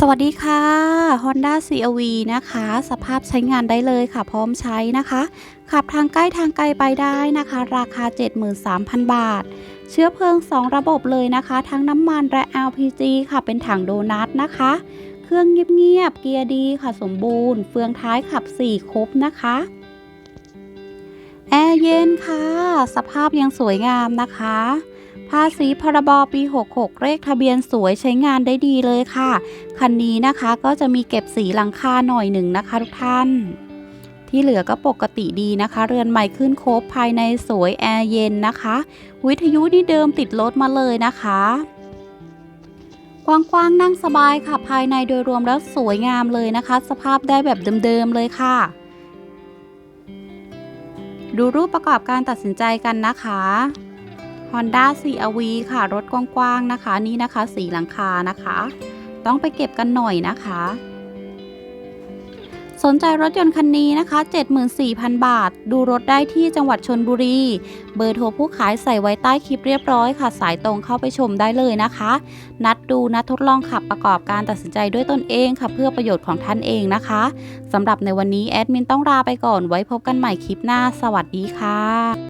สวัสดีค่ะ Honda CRV นะคะ สภาพใช้งานได้เลยค่ะ พร้อมใช้นะคะ ขับทางใกล้ทางไกลไปได้นะคะ ราคา 73,000 บาท เชื้อเพลิง 2 ระบบเลยนะคะ ทั้งน้ำมันและ LPG ค่ะ เป็นถังโดนัทนะคะ เครื่องเงียบๆ เกียร์ดีค่ะ สมบูรณ์ เฟืองท้ายขับ 4 ครบนะคะ แอร์เย็นค่ะ สภาพยังสวยงามนะคะ ภาษีพรบปี 66 เลขทะเบียนสวยใช้งานได้ดีเลยค่ะ คันนี้นะคะก็จะมีเก็บสีหลังคาหน่อยหนึ่งนะคะทุกท่าน ที่เหลือก็ปกติดีนะคะ เรือนใหม่ขึ้นโคบภายในสวยแอร์เย็นนะคะ วิทยุนี่เดิมติดรถมาเลยนะคะกว้างๆนั่งสบายค่ะ ภายในโดยรวมแล้วสวยงามเลยนะคะ สภาพได้แบบเดิมๆเลยค่ะ ดูรูปประกอบการตัดสินใจกันนะคะ Honda CRV ค่ะ รถกว้างๆนะคะ นี่นะคะ สีหลังคานะคะ ต้องไปเก็บกันหน่อยนะคะ สนใจรถยนต์คันนี้นะคะ 74,000 บาท ดูรถได้ที่จังหวัดชนบุรี เบอร์โทรผู้ขายใส่ไว้ใต้คลิปเรียบร้อยค่ะ สายตรงเข้าไปชมได้เลยนะคะ นัดดูนัดทดลองขับประกอบการตัดสินใจด้วยตนเองค่ะ เพื่อประโยชน์ของท่านเองนะคะสำหรับในวันนี้แอดมินต้องลาไปก่อนไว้พบกันใหม่คลิปหน้า สวัสดีค่ะ